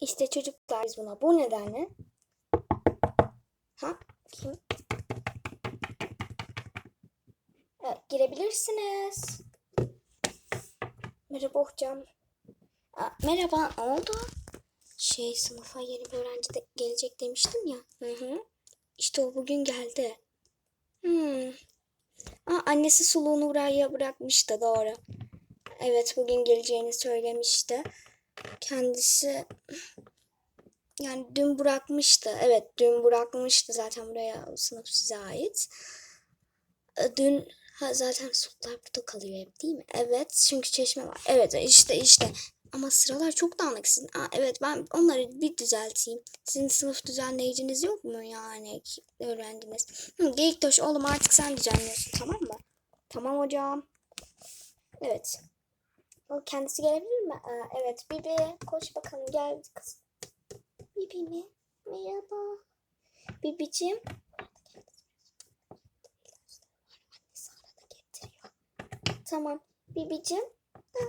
İşte çocuklar biz buna bu nedenle. Ha? Kim? Evet, girebilirsiniz. Merhaba hocam. Aa, merhaba, ne oldu? Şey, sınıfa yeni bir öğrenci de gelecek demiştim ya. Hı hı. İşte o bugün geldi. Hmm. Aa, annesi suluğunu buraya bırakmıştı, doğru. Evet, bugün geleceğini söylemişti. Kendisi yani dün bırakmıştı. Evet, dün bırakmıştı zaten buraya sınıf size ait. E, Dün ha, zaten suluklar burada kalıyor hep değil mi? Evet, çünkü çeşme var. Evet, işte işte. Ama sıralar çok dağınık sizin. Aa, evet, ben onları bir düzelteyim. Sizin sınıf düzenleyiciniz yok mu yani öğrendiniz? Hı, Geyiktaş oğlum artık sen düzenliyorsun tamam mı? Tamam hocam. Evet. O kendisi gelebilir mi? Aa, evet. Bibi koş bakalım gel kız. Bibi mi? Merhaba. Bibicim. Tamam. Bibicim. Ha,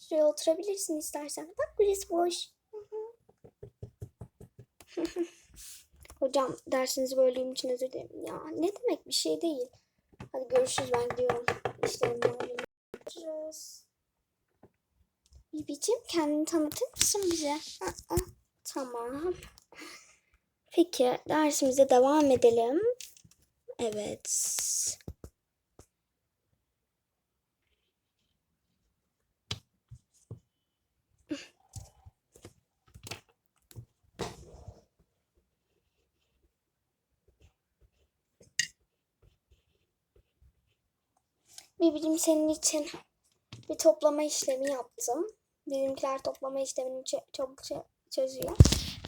Şuraya oturabilirsin istersen. Bak burası boş. Hocam dersinizi böldüğüm için özür dilerim. Ya ne demek bir şey değil. Hadi görüşürüz ben gidiyorum. İşlerim malum. Görüşürüz. Bibicim kendini tanıtır mısın bize? Aa, tamam. Peki dersimize devam edelim. Evet. Bibicim senin için bir toplama işlemi yaptım. Bizimkiler toplama işlemini çö- çözüyor.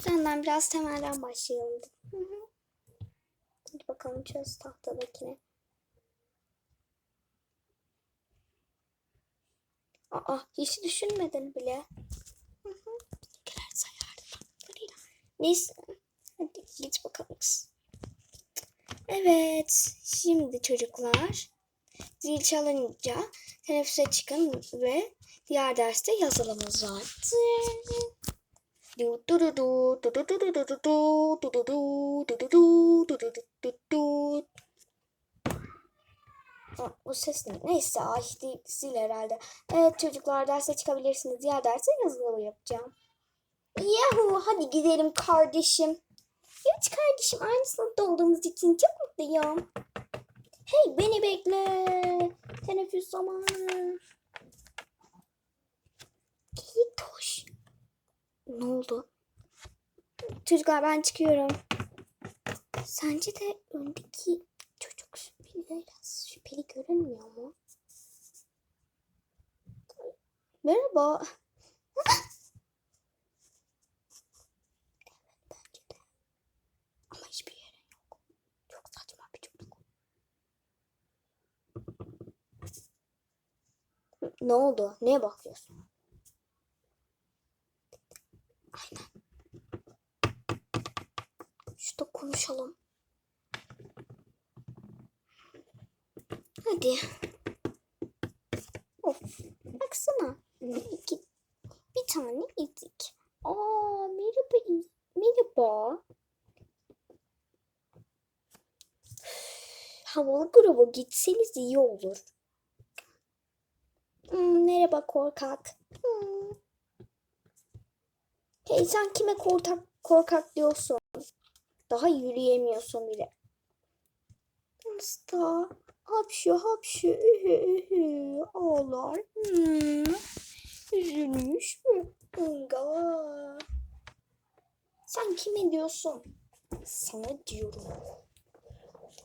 Senden biraz temelden başlayalım. Hı hı. Hadi bakalım çöz tahtadakini. Aa, hiç düşünmedin bile. Hı hı. Bizimkiler. Neyse. Git bakalım. Evet. Şimdi çocuklar zil çalınca teneffüse çıkın ve diğer derste yazılımız var. Du du du du, du du du du du du du, du du du, du du du, du du du du du. Aa, Bu ses ne? Neyse ay değil, herhalde. Evet çocuklar derse çıkabilirsiniz. Diğer derse yazılımı yapacağım. Yahu hadi gidelim kardeşim. Evet kardeşim aynı sınıfta olduğumuz için çok mutluyum. Hey beni bekle. Teneffüs zamanı. Koş. Ne oldu? Çocuklar ben çıkıyorum. Sence de öndeki çocuk şüpheli biraz şüpheli görünmüyor mu? Merhaba. Ne oldu? Neye bakıyorsun? Şurada konuşalım. Hadi. Of. Baksana. İki, bir tane ezik. Aa merhaba. Merhaba. Havalı gruba gitseniz iyi olur. Hmm, merhaba korkak. Hmm. Hey sen kime korkak, korkak diyorsun? Daha yürüyemiyorsun bile. Hasta. Hapşu hapşu. Ühü ühü. Ağlar. Hmm. Üzülmüş mü? Unga. Sen kime diyorsun? Sana diyorum.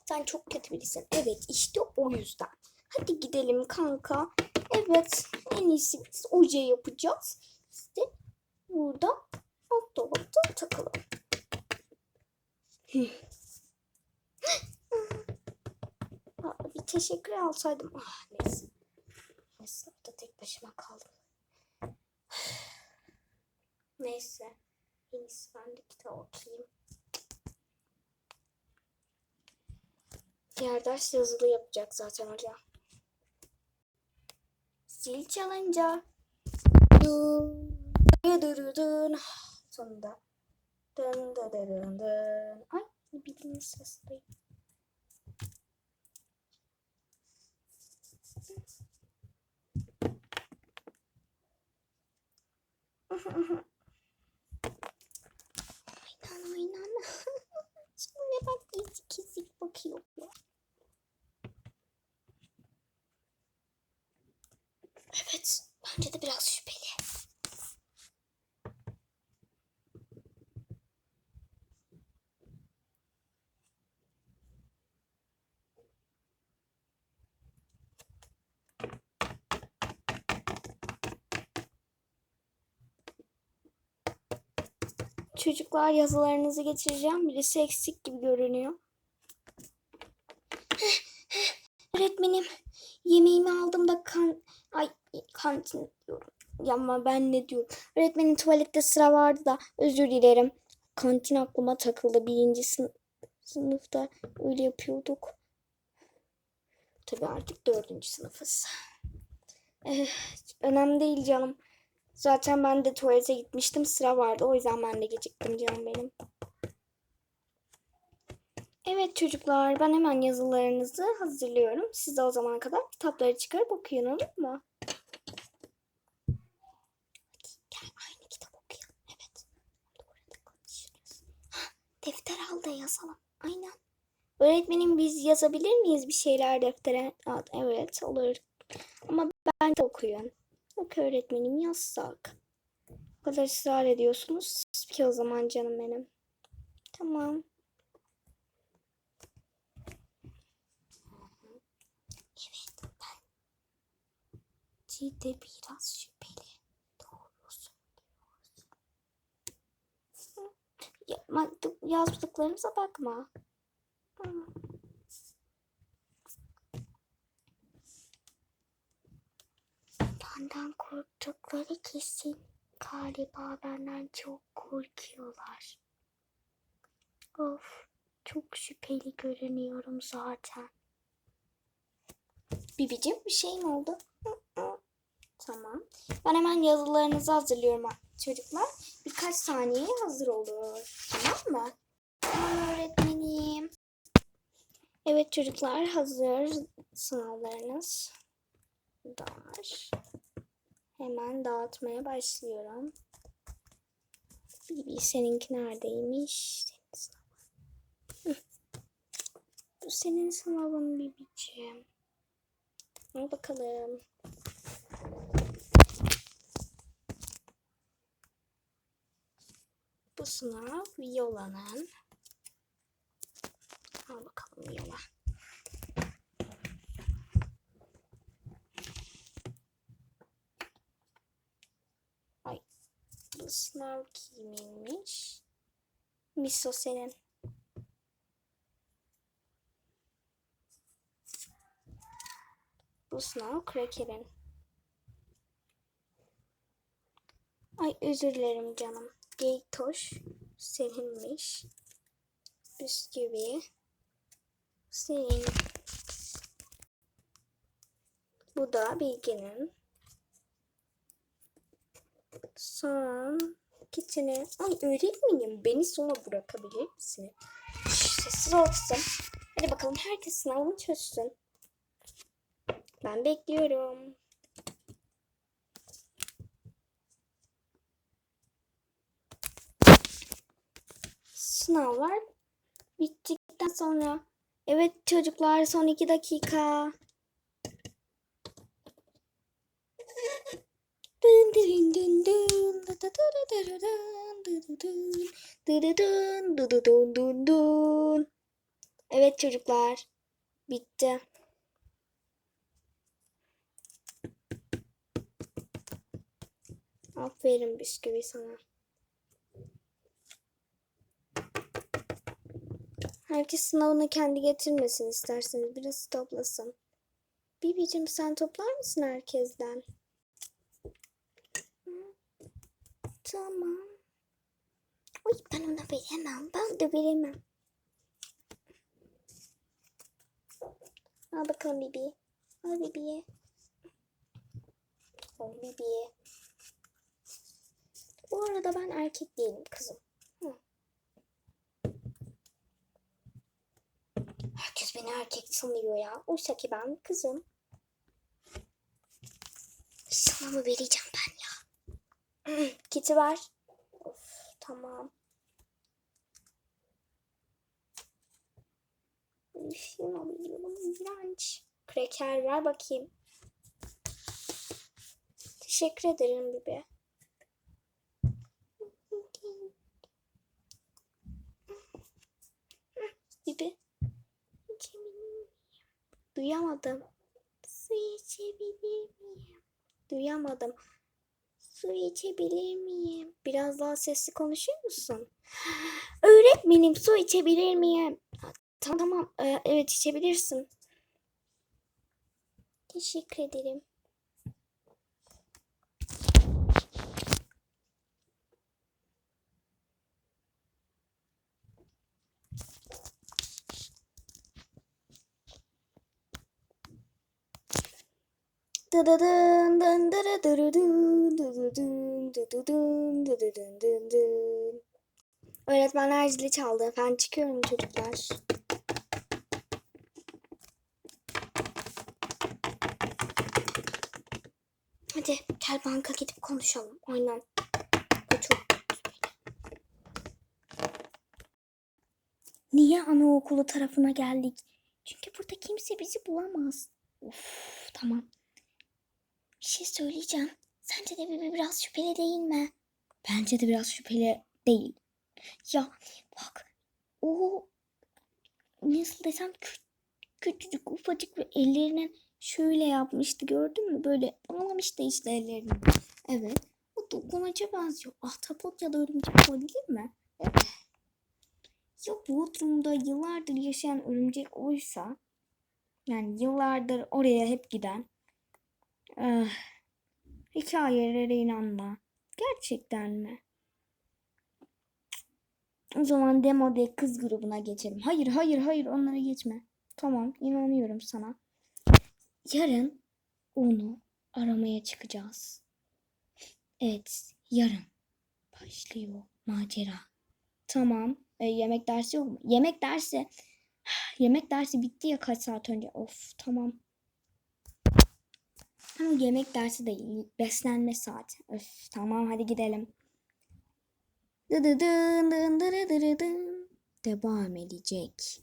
Sen çok kötü birisin. Evet işte o yüzden. Hadi gidelim kanka. Evet en iyisi biz oje yapacağız. İşte burada alt dolapta takılalım. Bir teşekkür alsaydım. Ah neyse. Neyse burada tek başıma kaldım. Neyse. En iyisi ben de kitap okuyayım. Diğer ders yazılı yapacak zaten hocam. Zil çalınca. Sonunda. Dın dın dın dın. Ay bildiğiniz sesdeyim. Aynen aynen. Şimdi bak ezik ezik bakıyor. Evet, bence de biraz şüpheli. Çocuklar yazılarınızı getireceğim. Birisi eksik gibi görünüyor. Öğretmenim yemeğimi aldım da kan ay kantin diyorum. Ama ben ne diyorum? Öğretmenin tuvalette sıra vardı da özür dilerim. Kantin aklıma takıldı. Birinci sın- sınıfta öyle yapıyorduk. Tabii artık dördüncü sınıfız. Eh, önemli değil canım. Zaten ben de tuvalete gitmiştim. Sıra vardı. O yüzden ben de geciktim canım benim. Evet çocuklar ben hemen yazılarınızı hazırlıyorum. Siz de o zamana kadar kitapları çıkarıp okuyun olur mu? Gel aynı kitap okuyalım. Evet. Burada konuşuruz. Defter al da yazalım. Aynen. Öğretmenim biz yazabilir miyiz bir şeyler deftere? Evet olur. Ama ben de okuyun. Yok öğretmenim yazsak. O kadar ısrar ediyorsunuz ki o zaman canım benim. Tamam. Evet ben de biraz şüpheli. Doğru söylüyorsun. Hı. Ya, ma- yazdıklarımıza bakma. Hı. Benden korktukları kesin. Galiba benden çok korkuyorlar. Of, çok şüpheli görünüyorum zaten. Bibicim bir şey mi oldu? Tamam. Ben hemen yazılarınızı hazırlıyorum ha- çocuklar. Birkaç saniyeye hazır olur. Tamam mı? Tamam öğretmenim. Evet çocuklar hazır sınavlarınız. Var. Hemen dağıtmaya başlıyorum. Bibi seninki neredeymiş? Senin. Bu senin sınavın Bibiciğim. Al bakalım. Bu sınav Viola'nın. Al bakalım Viola. Ay. Bu sınav kiminmiş? Miso senin. Bu sınav Cracker'in. Ay özür dilerim canım. Geytoş seninmiş. Bisküvi senin. Bu da Bilge'nin. Son kitine. Ay öğretmenim beni sona bırakabilir misin? Sessiz ol kızım. Hadi bakalım herkes sınavını çözsün. Ben bekliyorum. Sınavlar bittikten sonra. Evet çocuklar son iki dakika. Evet çocuklar. Bitti. Aferin bisküvi sana. Herkes sınavını kendi getirmesin isterseniz. Biraz toplasın. Bibicim sen toplar mısın herkesten? Hı. Tamam. Oy ben ona veremem. Ben de veremem. Al bakalım Bibi. Al Bibi'ye. Al Bibi'ye. Bu arada ben erkek değilim kızım. Hı. Herkes beni erkek sanıyor ya. Oysa ki ben kızım. Sana mı vereceğim? Kiti ver. Of, tamam. Üf, inanmıyorum. İğrenç. Kreker ver bakayım. Teşekkür ederim Bibi. Bibi. Duyamadım. Su içebilir miyim? Duyamadım. Su içebilir miyim? Biraz daha sesli konuşur musun? Öğretmenim su içebilir miyim? Tamam tamam. Ee, evet içebilirsin. Teşekkür ederim. Dıdıdın dın dırıdırıdın, dıdıdın dıdıdın dıdıdın dın dın. Öğretmenler zili çaldı. Ben çıkıyorum çocuklar. Hadi gel banka gidip konuşalım. Aynen. Bu çok Niye anaokulu tarafına geldik? Çünkü burada kimse bizi bulamaz. Of, tamam. Bir şey söyleyeceğim. Sence de Bibi biraz şüpheli değil mi? Bence de biraz şüpheli değil. Ya bak o nasıl desem kü- küçücük ufacık bir ellerine şöyle yapmıştı gördün mü? Böyle bağlamıştı işte ellerini. Evet. O dokunaca benziyor. Ahtapot ya da örümcek olabilir mi? Evet. Ya bu durumda yıllardır yaşayan örümcek oysa yani yıllardır oraya hep giden eh, hikayelere inanma. Gerçekten mi? O zaman demo de kız grubuna geçelim. Hayır hayır hayır onlara geçme. Tamam inanıyorum sana. Yarın onu aramaya çıkacağız. Evet yarın başlıyor macera. Tamam. E, yemek dersi yok mu? Yemek dersi. Yemek dersi bitti ya kaç saat önce. Of tamam. Ama yemek dersi değil. Beslenme saati. Öf tamam hadi gidelim. Devam edecek.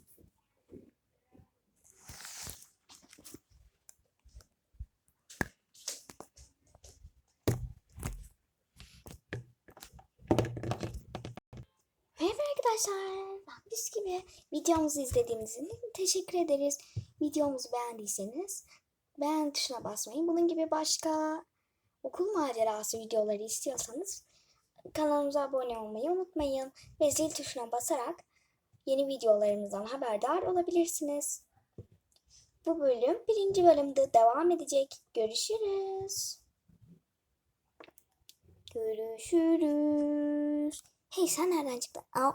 Merhaba arkadaşlar. Biz gibi videomuzu izlediğiniz için teşekkür ederiz. Videomuzu beğendiyseniz beğen tuşuna basmayı. Bunun gibi başka okul macerası videoları istiyorsanız kanalımıza abone olmayı unutmayın. Ve zil tuşuna basarak yeni videolarımızdan haberdar olabilirsiniz. Bu bölüm birinci bölümde devam edecek. Görüşürüz. Görüşürüz. Hey sen nereden çıktın? Al.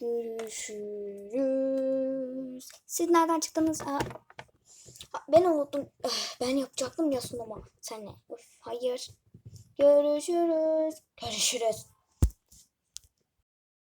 Görüşürüz. Siz nereden çıktınız? Aa. Ben unuttum. Ben yapacaktım ya sunuma. Sen ne? Öf, hayır. Görüşürüz. Görüşürüz.